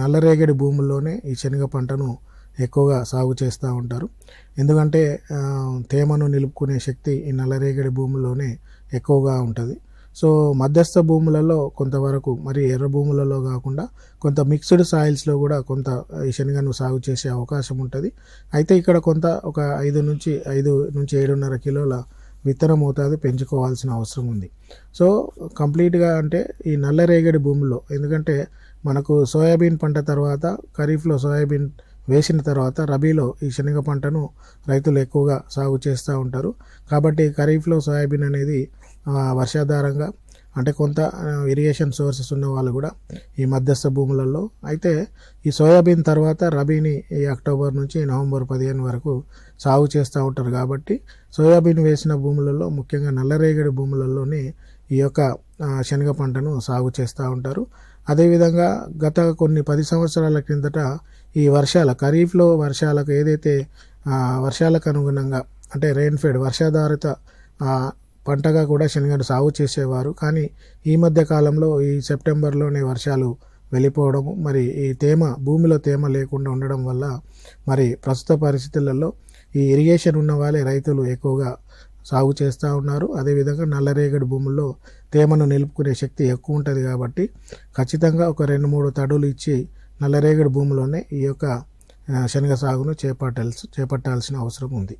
నల్లరేగడి భూముల్లోనే ఈ శనగ పంటను ఎక్కువగా సాగు చేస్తూ ఉంటారు. ఎందుకంటే తేమను నిలుపుకునే శక్తి ఈ నల్లరేగడి భూముల్లోనే ఎక్కువగా ఉంటుంది. సో మధ్యస్థ భూములలో కొంతవరకు మరి ఎర్ర భూములలో కాకుండా కొంత మిక్స్డ్ సాయిల్స్లో కూడా కొంత ఈ శనగను సాగు చేసే అవకాశం ఉంటుంది. అయితే ఇక్కడ కొంత ఒక ఐదు నుంచి ఐదు నుంచి ఏడున్నర కిలోల విత్తన మోతాదు పెంచుకోవాల్సిన అవసరం ఉంది. సో కంప్లీట్గా అంటే ఈ నల్లరేగడి భూముల్లో ఎందుకంటే మనకు సోయాబీన్ పంట తర్వాత ఖరీఫ్లో సోయాబీన్ వేసిన తర్వాత రబీలో ఈ శనగ పంటను రైతులు ఎక్కువగా సాగు చేస్తూ ఉంటారు. కాబట్టి ఖరీఫ్లో సోయాబీన్ అనేది వర్షాధారంగా అంటే కొంత ఇరిగేషన్ సోర్సెస్ ఉన్న వాళ్ళు కూడా ఈ మధ్యస్థ భూములలో. అయితే ఈ సోయాబీన్ తర్వాత రబీని ఈ అక్టోబర్ నుంచి నవంబర్ పదిహేను వరకు సాగు చేస్తూ ఉంటారు కాబట్టి సోయాబీన్ వేసిన భూములలో ముఖ్యంగా నల్లరేగడి భూములలోనే ఈ యొక్క శనగ పంటను సాగు చేస్తూ ఉంటారు. అదేవిధంగా గత కొన్ని పది సంవత్సరాల క్రిందట ఈ వర్షాల ఖరీఫ్లో వర్షాలకు ఏదైతే వర్షాలకు అనుగుణంగా అంటే రెయిన్ఫెడ్ వర్షాధారిత పంటగా కూడా శనగను సాగు చేసేవారు. కానీ ఈ మధ్య కాలంలో ఈ సెప్టెంబర్లోనే వర్షాలు వెళ్ళిపోవడము మరి ఈ తేమ భూమిలో తేమ లేకుండా ఉండడం వల్ల మరి ప్రస్తుత పరిస్థితులలో ఈ ఇరిగేషన్ ఉన్న వాళ్ళే రైతులు ఎక్కువగా సాగు చేస్తూ ఉన్నారు. అదేవిధంగా నల్లరేగడి భూముల్లో తేమను నిలుపుకునే శక్తి ఎక్కువ ఉంటుంది కాబట్టి ఖచ్చితంగా ఒక రెండు మూడు తడులు ఇచ్చి నల్లరేగడి భూమిలోనే ఈ యొక్క శనగ సాగును చేపట్టాల్సి చేపట్టాల్సిన అవసరం ఉంది.